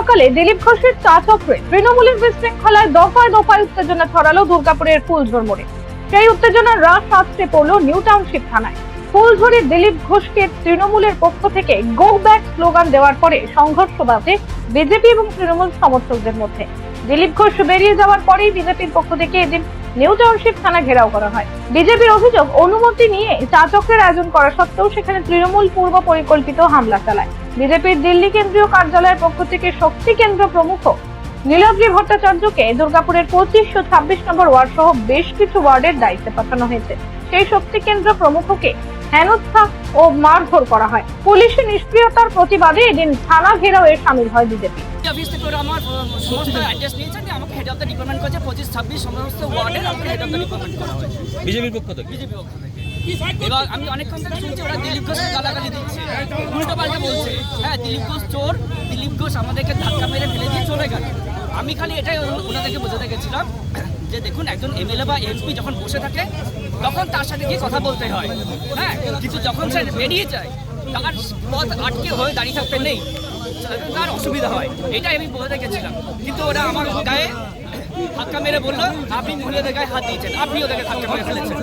সকালে দিলীপ ঘোষের চা চক্রে তৃণমূলের বিশৃঙ্খলায় দফায় দফায় উত্তেজনা ছড়ালো দুর্গাপুরের ফুলঝোর মোড়ে। সেই উত্তেজনার রাস আছড়ে পড়ল নিউ টাউনশিপ থানায়। ফুলঝোরে দিলীপ ঘোষকে তৃণমূলের পক্ষ থেকে গো ব্যাক স্লোগান দেওয়ার পরে সংঘর্ষ বাধে বিজেপি এবং তৃণমূল সমর্থকদের মধ্যে। দিলীপ ঘোষ বেরিয়ে যাওয়ার পরেই বিজেপির পক্ষ থেকে এদিন নিউ টাউনশিপ থানা ঘেরাও করা হয়। বিজেপির অভিযোগ, অনুমতি নিয়ে চা চক্রের আয়োজন করা সত্ত্বেও সেখানে তৃণমূল পূর্ব পরিকল্পিত হামলা চালায়। বিজেপির দিল্লি কেন্দ্রীয় কার্যালয়ের পক্ষ থেকে শক্তি কেন্দ্র প্রমুখ নীলাদ্রি ভট্টাচার্যকে দুর্গাপুরের পঁচিশ ও ছাব্বিশ নম্বর ওয়ার্ড সহ বেশ কিছু ওয়ার্ডের দায়িত্বে পাঠানো হয়েছে। সেই শক্তি কেন্দ্র প্রমুখকে হেনস্থা ও মারধর করা হয়। পুলিশের নিষ্ক্রিয়তার প্রতিবাদে এদিন থানা ঘেরাও ঘেরাওয়ে সামিল হয় বিজেপি। অফিস থেকে ওরা আমার সমস্ত অ্যাড্রেস নিয়েছেন যে আমাকে হেড অফ দ্য ডিপার্টমেন্ট করেছে পঁচিশ ছাব্বিশ সমস্ত ওয়ার্ডের আমাকে হেড অফ দ্য ডিপার্টমেন্ট করা হয়েছে। বিজেপির পক্ষ থেকে? বিজেপি পক্ষ থেকে। এবার আমি অনেকক্ষণ থেকে শুনছি ওরা দিলীপ ঘোষকে গালাগালি দিচ্ছে। উল্টো পাল্টা বলছে হ্যাঁ দিলীপ ঘোষ চোর দিলীপ ঘোষ আমাদেরকে ধাক্কা মেরে ফেলে দিয়ে চলে গেল। আমি খালি এটাই ওন- ওনাদেরকে বোঝাতে গেছিলাম। যে দেখুন, একজন এমএলএ বা এমপি যখন বসে থাকে, তখন তার সাথে গিয়ে কথা বলতে হয়। হ্যাঁ কিন্তু যখন সে বেরিয়ে যায়, তার পথ আটকে হয়ে দাঁড়িয়ে থাকতে নেই। তার অসুবিধা হয়। এটাই আমি বোঝাতে গেছিলাম। কিন্তু ওরা আমার গায়ে ধাক্কা মেরে বলল, আপনি মহিলাদের গায়ে হাত দিয়েছেন। আপনি ওদেরকে ধাক্কা মেরে ফেলেছেন।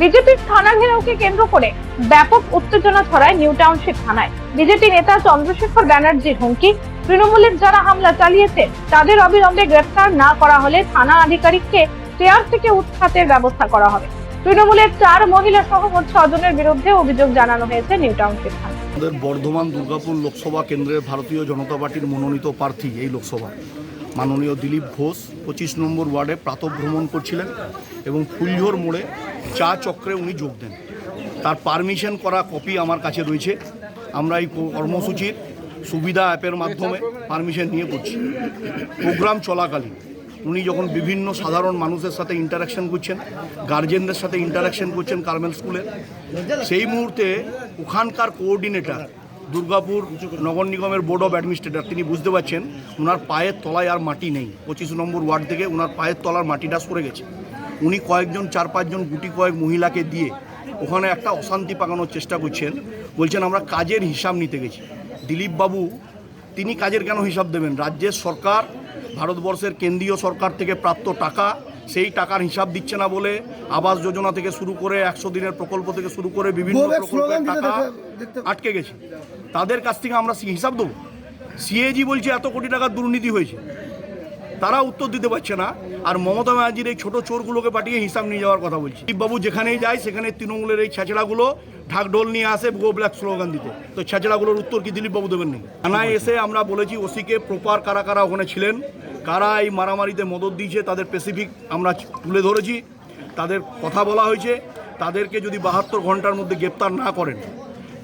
বিজেপির থানা ঘেরাওকে কেন্দ্র করে ব্যাপক উত্তেজনা ছড়ায় নিউ টাউনশিপ থানায়। বিজেপি নেতা চন্দ্রশেখর ব্যানার্জির হুমকি তৃণমূলের যারা হামলা চালিয়েছে, তাদের অবিলম্বে গ্রেফতার না করা হলে থানা আধিকারিককে চেয়ার থেকে উৎখাতের ব্যবস্থা করা হবে। তৃণমূলের চার মহিলা সহ মোট ছজনের বিরুদ্ধে অভিযোগ জানানো হয়েছে নিউ টাউনশিপ আমাদের বর্ধমান দুর্গাপুর লোকসভা কেন্দ্রের ভারতীয় জনতা পার্টির মনোনীত প্রার্থী এই লোকসভা। মাননীয় দিলীপ ঘোষ পঁচিশ নম্বর ওয়ার্ডে প্রাতভ্রমণ করছিলেন এবং ফুলঝোর মোড়ে চা চক্রে উনি যোগ দেন। তার পারমিশন করা কপি আমার কাছে রয়েছে। আমরা এই কর্মসূচির সুবিধা অ্যাপের মাধ্যমে পারমিশন নিয়ে করছি। প্রোগ্রাম চলাকালীন। উনি যখন বিভিন্ন সাধারণ মানুষের সাথে ইন্টারাকশন করছেন গার্জেনদের সাথে ইন্টারাকশন করছেন কার্মেল স্কুলে সেই মুহূর্তে ওখানকার কোঅর্ডিনেটর দুর্গাপুর নগর নিগমের বোর্ড অফ অ্যাডমিনিস্ট্রেটর তিনি বুঝতে পারছেন ওনার পায়ের তলায় আর মাটি নেই। পঁচিশ নম্বর ওয়ার্ড থেকে ওনার পায়ের তলার মাটিটা সরে গেছে। উনি কয়েকজন, চার পাঁচজন, গুটি কয়েক মহিলাকে দিয়ে ওখানে একটা অশান্তি পাকানোর চেষ্টা করছেন। বলছেন, আমরা কাজের হিসাব নিতে গেছি। দিলীপ বাবু তিনি কাজের কেন হিসাব দেবেন? রাজ্যের সরকার ভারতবর্ষের কেন্দ্রীয় সরকার থেকে প্রাপ্ত টাকা সেই টাকার হিসাব দিচ্ছে না বলে আবাস যোজনা থেকে শুরু করে একশো দিনের প্রকল্প থেকে শুরু করে বিভিন্ন প্রকল্পের টাকা আটকে গেছে। তাদের কাছ থেকে আমরা হিসাব দেবো। সিএজি বলছে এত কোটি টাকার দুর্নীতি হয়েছে। তারা উত্তর দিতে পারছে না। আর মমতা ব্যানার্জির এই ছোট চোরগুলোকে পাঠিয়ে হিসাব নিয়ে যাওয়ার কথা বলছি। বাবু যেখানেই যায় সেখানে তৃণমূলের এই ছেঁচড়াগুলো ঢাকঢোল নিয়ে আসে গো ব্ল্যাক স্লোগান দিতে। তো ছেঁচড়াগুলোর উত্তর কি দিলীপ বাবু দেবেন নাকি থানায় এসে আমরা বলেছি ওসিকে প্রপার কারা কারা ওখানে ছিলেন কারা এই মারামারিতে মদত দিয়েছে তাদের স্পেসিফিক আমরা তুলে ধরেছি তাদের কথা বলা হয়েছে তাদেরকে যদি বাহাত্তর ঘণ্টার মধ্যে গ্রেপ্তার না করেন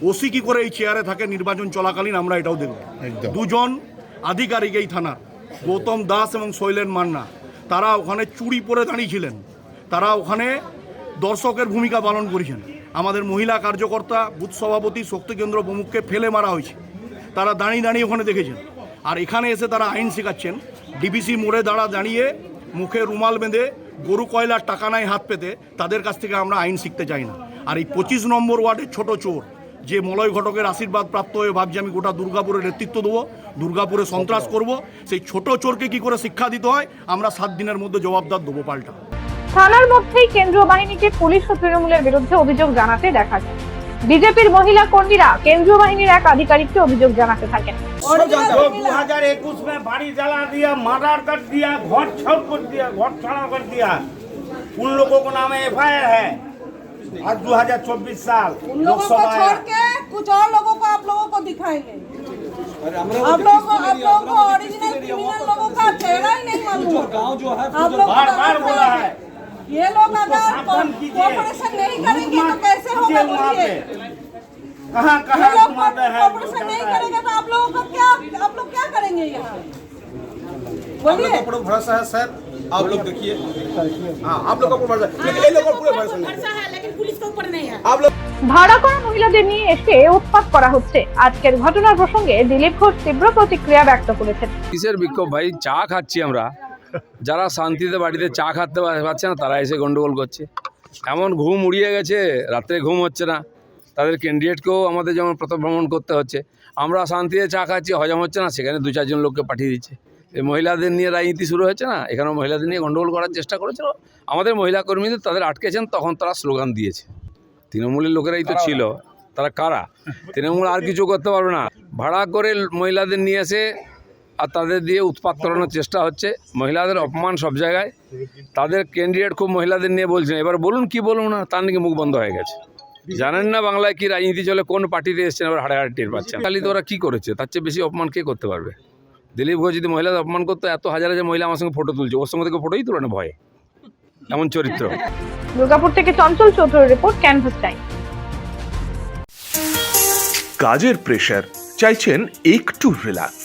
ওসি কি করে এই চেয়ারে থাকে নির্বাচন চলাকালীন আমরা এটাও দেখব। দুজন আধিকারিক এই থানার গৌতম দাস এবং শৈলেন মান্না তারা ওখানে চুরি পরে দাঁড়িয়েছিলেন তারা ওখানে দর্শকের ভূমিকা পালন করেছেন। আমাদের মহিলা কার্যকর্তা, বুথ সভাপতি, শক্তি কেন্দ্র প্রমুখকে ফেলে মারা হয়েছে। তারা দাঁড়িয়ে দাঁড়িয়ে ওখানে দেখেছেন। আর এখানে এসে তারা আইন শেখাচ্ছেন। ডিবিসি মোড়ে দাঁড়া দাঁড়িয়ে মুখে রুমাল বেঁধে গরু কয়লার টাকা নাই হাত পেতে তাদের কাছ থেকে আমরা আইন শিখতে চাই না। আর এই পঁচিশ নম্বর ওয়ার্ডের ছোট চোর, যে মলয় ঘটকের আশীর্বাদ প্রাপ্ত হয়ে ভাবছি, আমি গোটা দুর্গাপুরের নেতৃত্ব দেবো, দুর্গাপুরে সন্ত্রাস করব সেই ছোট চোরকে কি করে শিক্ষা দিতে হয়, আমরা সাত দিনের মধ্যে জবাবদার দেবো পাল্টা। থানার মধ্যেই কেন্দ্রীয় বাহিনীকে পুলিশ ও তৃণমূলের বিরুদ্ধে অভিযোগ জানাতে দেখা যায় বিজেপির মহিলা কর্মীরা কেন্দ্রীয় বাহিনীর এক আধিকারিককে অভিযোগ জানাতে থাকেন जो दो हजार इक्कीस में बाड़ी जला दिया मर्डर कर दिया घर छोड़ कर दिया घर छड़ा कर दिया उन लोगों को नाम एफ है आज 2024 साल उन लोगों को लोकसभा छोड़ आया। के कुछ और लोगों को आप लोगों को दिखाएंगे आप लोगों को आप लोगों को ओरिजिनल क्रिमिनल लोगों का चेहरा ही नहीं मालूम गांव जो है आप लोग बार बार बोला है ये लोग अगर सावधान कीजिए। कोऑपरेशन नहीं करेंगे तो कैसे कीजिए होगा वहाँ पे बोलिए कहाँ ये कहाँ लोग घुमाते हैं कोऑपरेशन नहीं करेंगे तो आप लोगों का क्या आप लोग क्या करेंगे यहाँ आप लोग बोलिए का पूरा भरोसा है सर आप लोग देखिए हाँ आप लोग का पूरा भरोसा है लेकिन ये लोगों का पूरा भरोसा नहीं है। है लेकिन पुलिस के ऊपर नहीं है आप लोग ভাড়া করা মহিলাদের নিয়ে এসে উৎপাত করা হচ্ছে আজকের ঘটনার প্রসঙ্গে দিলীপ ঘোষ তীব্র প্রতিক্রিয়া ব্যক্ত করেছেন কিসের বিক্ষোভ ভাই চা খাচ্ছি আমরা যারা শান্তিতে বাড়িতে চা খাতে পারছে না তারা এসে গন্ডগোল করছে। এমন ঘুম উড়িয়ে গেছে রাত্রে ঘুম হচ্ছে না। তাদের ক্যান্ডিডেটকেও আমাদের যেমন প্রথম ভ্রমণ করতে হচ্ছে আমরা শান্তিতে চা খাচ্ছি হজম হচ্ছে না সেখানে দু চারজন লোককে পাঠিয়ে দিচ্ছে। এই মহিলাদের নিয়ে রাজনীতি শুরু হয়েছে না এখানেও মহিলাদের নিয়ে গণ্ডগোল করার চেষ্টা করেছিল। আমাদের মহিলা কর্মীদের তাদের আটকেছেন তখন তারা স্লোগান দিয়েছে। তৃণমূলের লোকেরাই তো ছিল। তারা কারা? তৃণমূল আর কিছু করতে পারবে না। ভাড়া করে মহিলাদের নিয়ে এসে আর তাদের দিয়ে উৎপাত করানোর চেষ্টা হচ্ছে। মহিলাদের অপমান সব জায়গায়। তাদের ক্যান্ডিডেট খুব মহিলাদের নিয়ে বলছেন এবার বলুন কি বলুন না তার নাকি মুখ বন্ধ হয়ে গেছে। জানেন না বাংলায় কি রাজনীতি চলে কোন পার্টিতে এসছেন এবার হাড়ে হাড়ে টের পাচ্ছেন। খালি তো ওরা কী করেছে? তার চেয়ে বেশি অপমান কে করতে পারবে? দিলীপ ঘোষ যদি মহিলাদের অপমান করতো এত হাজার হাজার মহিলা আমার সঙ্গে ফটো তুলছে ওর সঙ্গে থেকে ফটোই তুলে না ভয়ে। এমন চরিত্র। দুর্গাপুর থেকে চঞ্চল চৌধুরীর রিপোর্ট ক্যানভাস টাইম কাজের প্রেশার চাইছেন একটু relax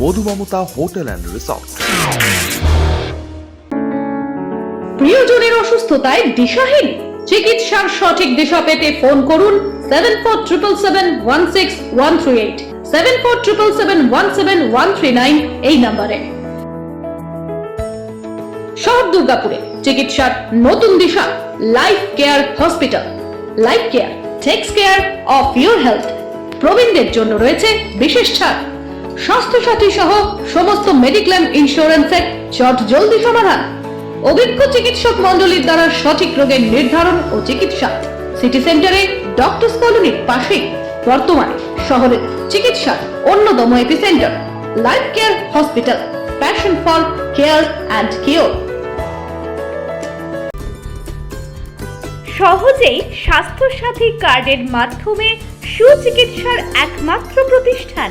Madhumamata hotel and resort. প্রিয়জনের অসুস্থতায় দিশাহীন। চিকিৎসার সঠিক দিশা পেতে ফোন করুন seven four triple seven one six one three eight seven four triple seven one seven one three nine এই নম্বরে। শহর দুর্গাপুরে চিকিৎসার নতুন দিশা life care hospital life care takes care of your health প্রবীণদের জন্য রয়েছে বিশেষ ছাড়। স্বাস্থ্যসাথী সহ সমস্ত মেডিক্লেম ইন্স্যুরেন্সের চট জলদি সমাধান। অভিজ্ঞ চিকিৎসক মণ্ডলীর দ্বারা সঠিক রোগের নির্ধারণ ও চিকিৎসা। সিটি সেন্টারে ডক্টর কলোনির পাশেই বর্তমানে শহরের চিকিৎসার অন্যতম epicentre life care hospital passion for care and cure সহজেই স্বাস্থ্যসাথী কার্ডের মাধ্যমে সুচিকিৎসার একমাত্র প্রতিষ্ঠান